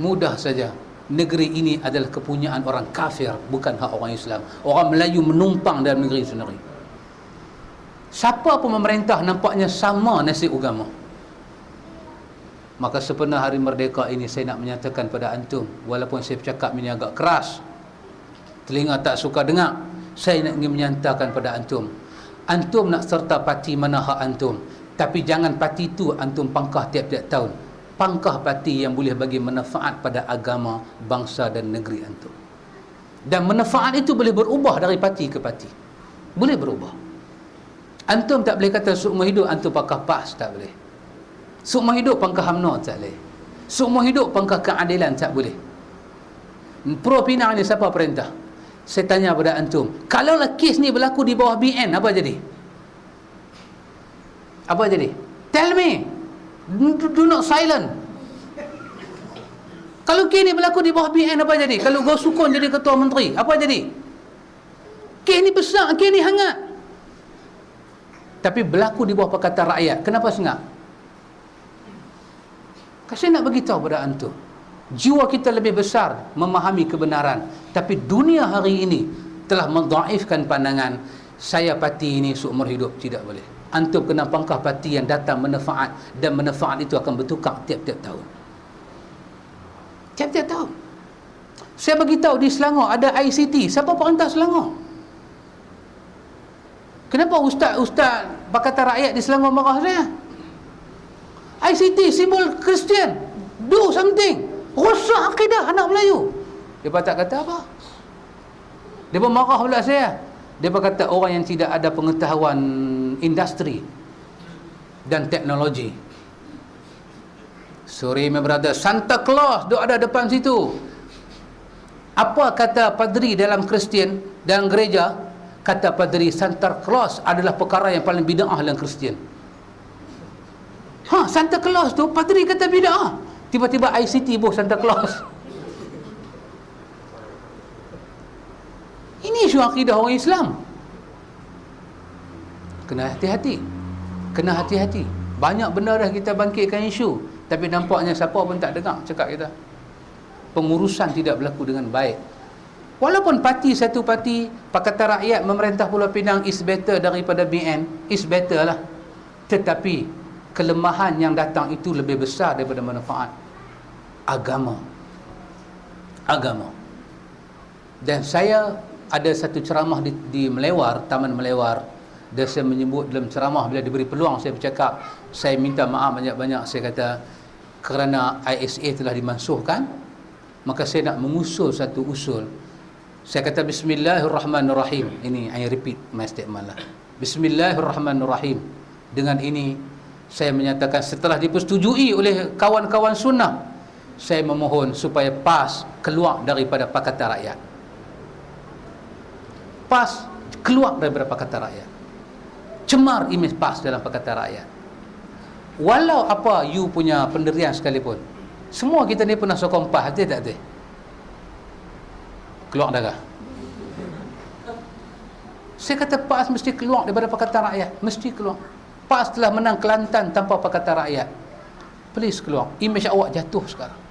mudah saja. Negeri ini adalah kepunyaan orang kafir bukan hak orang Islam. Orang Melayu menumpang dalam negeri sendiri. Siapa pun memerintah nampaknya sama nasib agama. Maka sepenuh hari merdeka ini saya nak menyatakan pada antum walaupun saya bercakap ini agak keras telinga tak suka dengar saya nak ingin menyatakan pada antum antum nak serta parti mana hak antum? Tapi jangan parti itu antum pangkah tiap-tiap tahun pangkah parti yang boleh bagi manfaat pada agama bangsa dan negeri antum dan manfaat itu boleh berubah dari parti ke parti boleh berubah antum tak boleh kata seumur hidup antum pangkah PAS tak boleh Seumur hidup pangkah UMNO tak boleh. Seumur hidup pangkah keadilan tak boleh. Pro Pinang ni siapa perintah? Saya tanya pada antum, kalau lah kes ni berlaku di bawah BN, apa jadi? Apa jadi? Tell me. Do, do not silent. Kalau kes ni berlaku di bawah BN, apa jadi? Kalau Gau Sukun jadi ketua menteri, apa jadi? Kes ni besar, kes ni hangat. Tapi berlaku di bawah Pakatan Rakyat. Kenapa sengak? Saya nak beritahu pada antum. Jiwa kita lebih besar memahami kebenaran. Tapi dunia hari ini telah mendaifkan pandangan saya parti ini seumur hidup. Tidak boleh. Antum kena pangkah parti yang datang menefaat dan menefaat itu akan bertukar tiap-tiap tahun. Tiap-tiap tahun. Saya beritahu di Selangor ada ICT. Siapa perintah Selangor? Kenapa ustaz-ustaz Pakatan Rakyat di Selangor marah saya? ICT simbol Kristian do something rosak akidah anak Melayu dia tak kata apa dia pun marah pula saya dia pun kata orang yang tidak ada pengetahuan industri dan teknologi. Sorry my brother. Santa Claus duk ada depan situ. Apa kata padri dalam Kristian dan gereja? Kata padri Santa Claus adalah perkara yang paling bid'ah dalam Kristian. Ha, Santa Claus tu padri kata bid'ah. Tiba-tiba ICT boh Santa Claus. Ini isu akidah orang Islam. Kena hati-hati. Kena hati-hati. Banyak benda dah kita bangkitkan isu. Tapi nampaknya siapa pun tak dengar cakap kita. Pengurusan tidak berlaku dengan baik. Walaupun parti satu parti, Pakatan Rakyat memerintah Pulau Pinang is better daripada BN, is better lah. Tetapi kelemahan yang datang itu lebih besar daripada manfaat agama agama dan saya ada satu ceramah di, di Melewar Taman Melewar. Dan saya menyebut dalam ceramah bila diberi peluang saya bercakap saya minta maaf banyak-banyak. Saya kata kerana ISA telah dimansuhkan maka saya nak mengusul satu usul. Saya kata bismillahirrahmanirrahim. Ini I repeat my statement lah. Bismillahirrahmanirrahim. Dengan ini saya menyatakan setelah dipersetujui oleh kawan-kawan sunnah saya memohon supaya PAS keluar daripada Pakatan Rakyat PAS keluar daripada Pakatan Rakyat. Cemar imej PAS dalam Pakatan Rakyat. Walau apa you punya pendirian sekalipun semua kita ni pernah sokong PAS ada tak ada keluar darah saya kata PAS mesti keluar daripada Pakatan Rakyat. Mesti keluar. PAS telah menang Kelantan tanpa Pakatan Rakyat. Please keluar. Image awak jatuh sekarang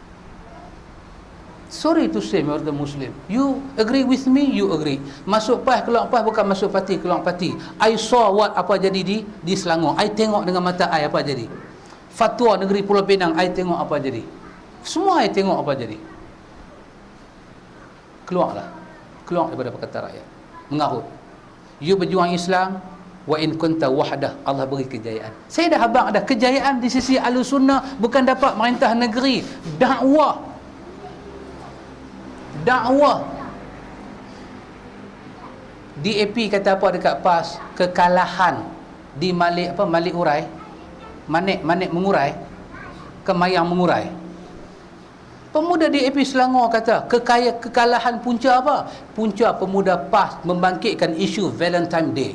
sorry to say my Muslim you agree with me? You agree. Masuk PAS keluar PAS bukan masuk parti keluar parti. I saw what apa jadi di di Selangor. I tengok dengan mata I apa jadi. Fatwa negeri Pulau Pinang I tengok apa jadi. Semua I tengok apa jadi. Keluarlah. Keluar daripada Pakatan Rakyat. Mengarut. You berjuang Islam wa in kunta wahdah Allah beri kejayaan. Saya dah habaq dah kejayaan di sisi sunnah bukan dapat merintah negeri. Dakwah dakwah DAP kata apa dekat PAS? Kekalahan. Di Malik apa? Malik Urai? Manik Manik mengurai. Kemayang mengurai. Pemuda DAP Selangor kata kekaya, kekalahan punca apa? Punca pemuda PAS membangkitkan isu Valentine Day.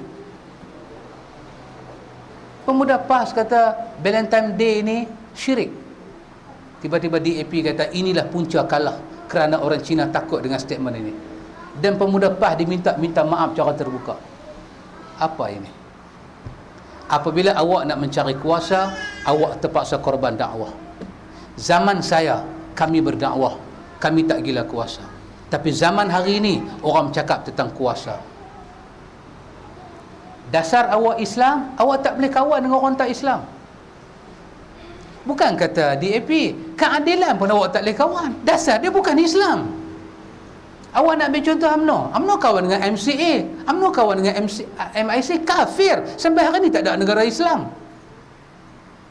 Pemuda PAS kata Valentine Day ni syirik. Tiba-tiba DAP kata inilah punca kalah kerana orang Cina takut dengan statement ini. Dan pemuda PAS diminta minta maaf cara terbuka. Apa ini? Apabila awak nak mencari kuasa awak terpaksa korban dakwah. Zaman saya kami berdakwah. Kami tak gila kuasa. Tapi zaman hari ini orang cakap tentang kuasa. Dasar awak Islam awak tak boleh kawan dengan orang tak Islam bukan kata DAP keadilan pun awak tak boleh kawan. Dasar dia bukan Islam. Awak nak ambil contoh UMNO UMNO kawan dengan MCA UMNO kawan dengan MC, MIC kafir. Sampai hari ini tak ada negara Islam.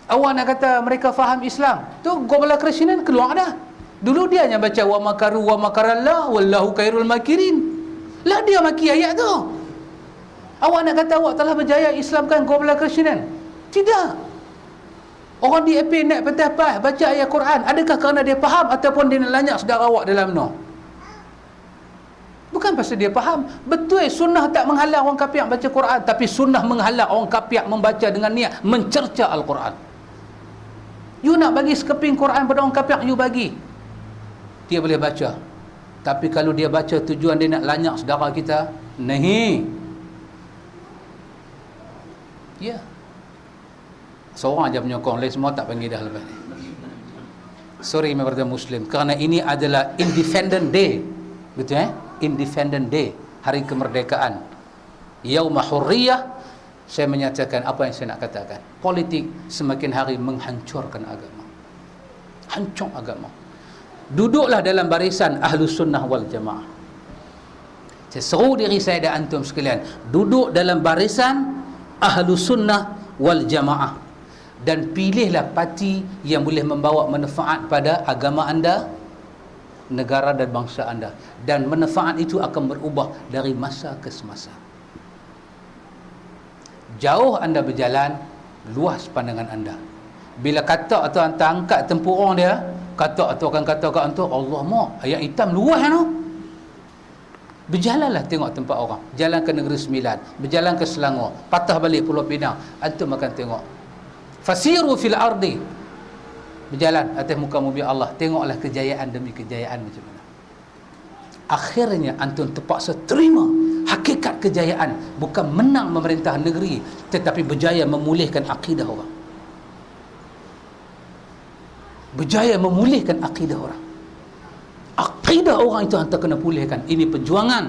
Awak nak kata mereka faham Islam? Tu Gobala Krishnan keluar dah. Dulu dia hanya baca wa makaru wa makarallah wallahu khairul makirin. Lah dia maki ayat tu. Awak nak kata awak telah berjaya Islamkan Gobala Krishnan tidak orang di AP naik pentas pas baca ayat Quran adakah kerana dia faham ataupun dia nak lanyak sedara awak dalam no Bukan pasal dia faham. Betul sunnah tak menghalang orang kafir baca Quran. Tapi sunnah menghalang orang kafir membaca dengan niat mencerca Al-Quran. You nak bagi sekeping Quran pada orang kafir, you bagi. Dia boleh baca. Tapi kalau dia baca tujuan dia nak lanyak saudara kita, nahi. Ya. Seorang aja menyokong, lain semua tak panggil dah lepas ni. Sorry, brother Muslim. Kerana ini adalah Independent Day. Betul eh? Independent Day. Hari kemerdekaan. Yaumah Hurriyah saya menyatakan apa yang saya nak katakan politik semakin hari menghancurkan agama hancur agama duduklah dalam barisan ahlu sunnah wal jamaah saya seru diri saya dan antum sekalian duduk dalam barisan ahlu sunnah wal jamaah dan pilihlah parti yang boleh membawa manfaat pada agama anda negara dan bangsa anda. Dan manfaat itu akan berubah dari masa ke semasa. Jauh anda berjalan luas pandangan anda. Bila kata atau anda angkat tempurung dia kata atau akan kata kat antum Allah mak ayat hitam luas tu berjalanlah tengok tempat orang. Jalan ke negeri sembilan berjalan ke Selangor patah balik Pulau Pinang antum akan tengok fasiru fil ardi. Berjalan atas muka mobil Allah. Tengoklah kejayaan demi kejayaan macam mana. Akhirnya antum terpaksa terima hakikat kejayaan. Bukan menang memerintah negeri tetapi berjaya memulihkan akidah orang. Berjaya memulihkan akidah orang. Akidah orang itu hantar kena pulihkan. Ini perjuangan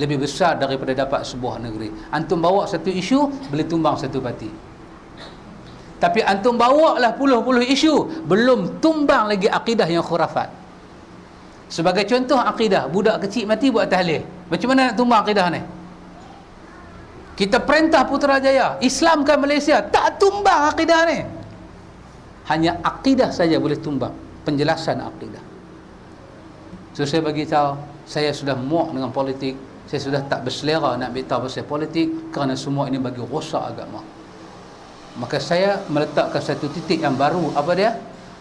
lebih besar daripada dapat sebuah negeri. Antum bawa satu isu boleh tumbang satu parti tapi antum bawa lah puluh-puluh isu belum tumbang lagi akidah yang khurafat Sebagai contoh akidah, budak kecil mati buat tahlil. Macam mana nak tumbang akidah ni? Kita perintah Putrajaya, Islamkan Malaysia, tak tumbang akidah ni. Hanya akidah saja boleh tumbang. Penjelasan akidah. So saya bagi tahu, saya sudah muak dengan politik. Saya sudah tak berselera nak beritahu pasal politik kerana semua ini bagi rosak agama. Maka saya meletakkan satu titik yang baru. Apa dia?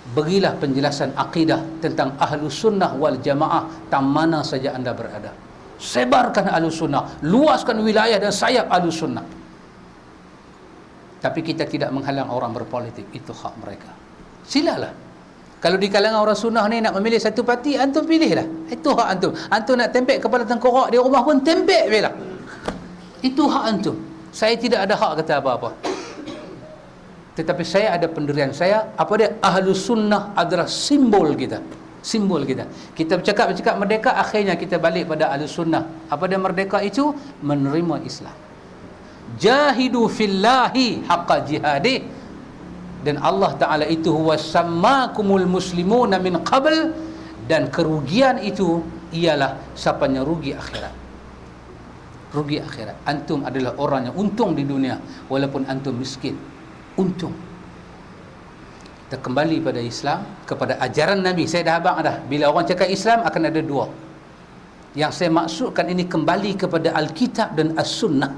berilah penjelasan akidah tentang ahlu sunnah wal jamaah tam mana saja anda berada. Sebarkan ahlu sunnah luaskan wilayah dan sayap ahlu sunnah. Tapi kita tidak menghalang orang berpolitik itu hak mereka. Silalah. Kalau di kalangan orang sunnah ni nak memilih satu parti antum pilihlah. Itu hak antum. Antum nak tempek kepala tengkorak di rumah pun tempek bila itu hak antum. Saya tidak ada hak kata apa-apa tetapi saya ada pendirian. Saya apa dia? Ahlu sunnah adalah simbol kita. Simbol kita. Kita bercakap bercakap merdeka akhirnya kita balik pada ahlu sunnah. Apa dia merdeka itu? Menerima Islam. Jahidu fillahi haqqa jihadi. Dan Allah Ta'ala itu huwa sammakumul muslimuna min qabl. Dan kerugian itu ialah siapanya rugi akhirat. Rugi akhirat. Antum adalah orang yang untung di dunia walaupun antum miskin untung. Kita kembali pada Islam kepada ajaran Nabi. Saya dah abang dah. Bila orang cakap Islam akan ada dua. Yang saya maksudkan ini kembali kepada Alkitab dan As-Sunnah.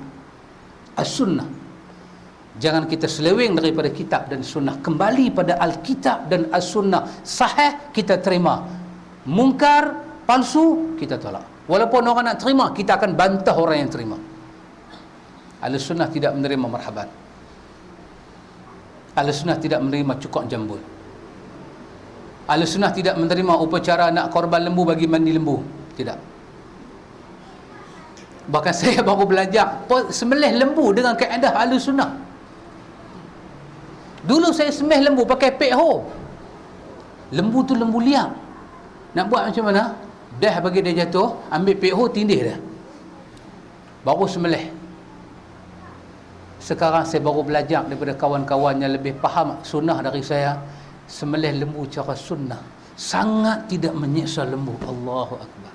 As-Sunnah. Jangan kita seleweng daripada kitab dan sunnah. Kembali pada Alkitab dan As-Sunnah. Sahih kita terima. Mungkar palsu kita tolak. Walaupun orang nak terima kita akan bantah orang yang terima. Al-Sunnah tidak menerima marhaban Ahli sunnah tidak menerima cukok jambul. Ahli sunnah tidak menerima upacara nak korban lembu bagi mandi lembu. Tidak. Bahkan saya baru belajar Semelih lembu dengan keadaan ahli sunnah Dulu saya semelih lembu pakai pek ho. Lembu tu lembu liang. Nak buat macam mana? Dah bagi dia jatuh ambil PO tindih dah baru sembelih sekarang saya baru belajar daripada kawan-kawan yang lebih faham sunnah dari saya sembelih lembu cara sunnah. Sangat tidak menyiksa lembu. Allahu Akbar.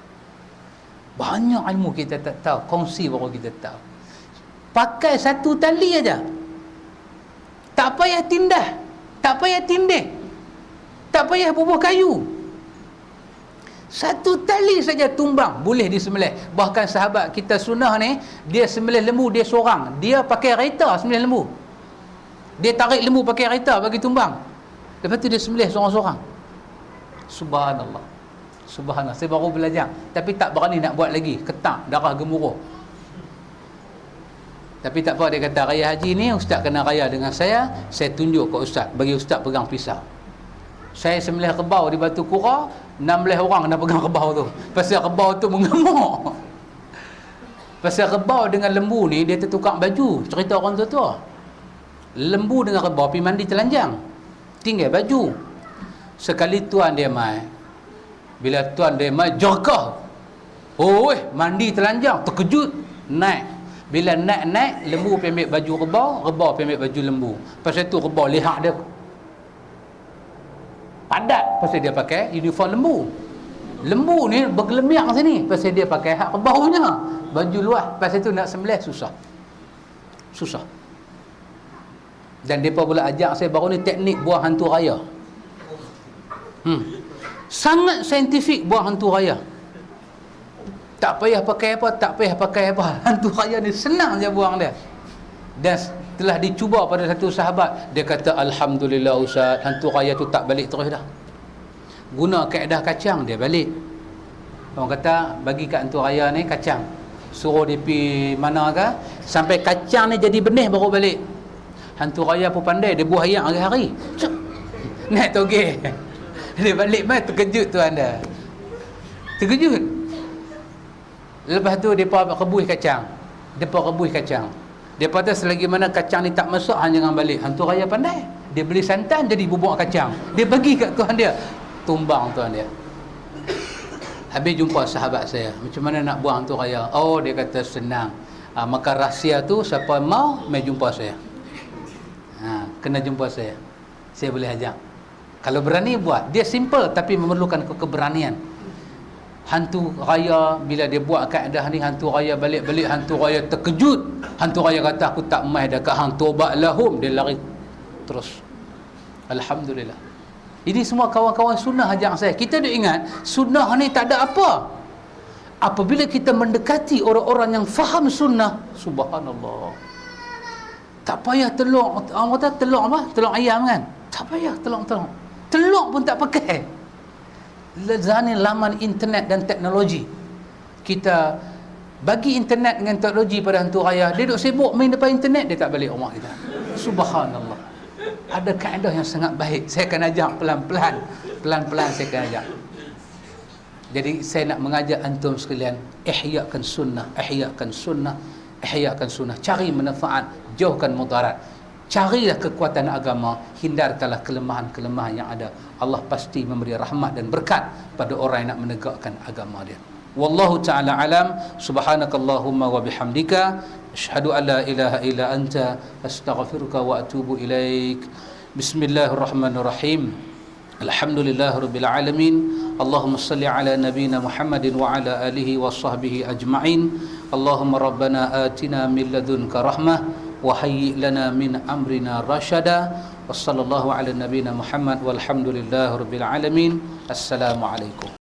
Banyak ilmu kita tak tahu. Kongsi baru kita tahu. Pakai satu tali aja. Tak payah tindah. Tak payah tindih. Tak payah bubuh kayu satu tali saja tumbang boleh disembelih. Bahkan sahabat kita sunnah ni, dia sembelih lembu dia seorang. Dia pakai kereta sembelih lembu. Dia tarik lembu pakai kereta bagi tumbang. Lepas tu dia sembelih seorang-seorang. Subhanallah. Subhanallah. Saya baru belajar. Tapi tak berani nak buat lagi. Ketak, darah gemuruh. Tapi tak apa dia kata raya haji ni ustaz kena raya dengan saya. Saya tunjuk ke ustaz. Bagi ustaz pegang pisau. Saya sembelih kebau di Batu Kura. 16 orang nak pegang kebau tu. Pasal kebau tu mengamuk pasal kebau dengan lembu ni dia tertukar baju. Cerita orang tu tu lembu dengan kebau pergi mandi telanjang. Tinggal baju. Sekali tuan dia mai bila tuan dia mai jerkah oh mandi telanjang terkejut. Naik. Bila naik-naik lembu pergi ambil baju kebau kebau pergi ambil baju lembu. Pasal tu kebau lihat dia padat pasal dia pakai uniform lembu. Lembu ni bergelemiak sini pasal dia pakai hak baunya baju luar pasal tu nak sembelih susah. Susah. Dan mereka pula ajak saya baru ni teknik buah hantu raya. Hmm. sangat saintifik buah hantu raya. Tak payah pakai apa tak payah pakai apa. Hantu raya ni senang je buang dia. Dan telah dicuba pada satu sahabat. Dia kata Alhamdulillah Ustaz. Hantu raya tu tak balik terus dah. Guna kaedah kacang dia balik. Orang kata bagi kat hantu raya ni kacang. Suruh dia pergi mana ke sampai kacang ni jadi benih baru balik. Hantu raya pun pandai dia buah ayam hari-hari. Naik toge. Dia balik mai terkejut tu anda. Terkejut. Lepas tu dia rebus kacang. Dia rebus kacang dia kata selagi mana kacang ni tak masuk hanya jangan balik. Hantu raya pandai. Dia beli santan jadi bubuk kacang. Dia bagi kat tuan dia. Tumbang tuan dia. Habis jumpa sahabat saya. Macam mana nak buang hantu raya? Oh dia kata senang. Ha, maka rahsia tu siapa mau mai jumpa saya. Ha, kena jumpa saya. Saya boleh ajak. Kalau berani buat. Dia simple tapi memerlukan keberanian hantu raya bila dia buat kaedah ni hantu raya balik-balik hantu raya terkejut. Hantu raya kata aku tak mai dah kat hang tobat lahum. Dia lari terus. Alhamdulillah. Ini semua kawan-kawan sunnah ajak saya. Kita dah ingat sunnah ni tak ada apa. Apabila kita mendekati orang-orang yang faham sunnah subhanallah. Tak payah telur orang kata telur apa? Telur ayam kan? Tak payah telur-telur. Telur pun tak pakai lezani laman internet dan teknologi. Kita bagi internet dengan teknologi pada hantu raya dia duduk sibuk main depan internet dia tak balik rumah kita. Subhanallah. Ada kaedah yang sangat baik. Saya akan ajak pelan-pelan. Pelan-pelan saya akan ajak. Jadi saya nak mengajak antum sekalian ihyakan sunnah ihyakan sunnah ihyakan sunnah. Cari manfaat jauhkan mudarat carilah kekuatan agama hindarkanlah kelemahan-kelemahan yang ada. Allah pasti memberi rahmat dan berkat pada orang yang nak menegakkan agama dia. Wallahu taala alam. Subhanakallahumma wa bihamdika. Asyhadu alla ilaha illa anta. Astaghfiruka wa atubu ilaik. Bismillahirrahmanirrahim. Alhamdulillahirabbil alamin. اللهم صل Muhammadin wa ala alihi wa sahbihi ajma'in. Allahumma rabbana atina min ladunka rahmah. وهيئ لنا من أمرنا رشدا وصلى الله على نبينا محمد والحمد لله رب العالمين السلام عليكم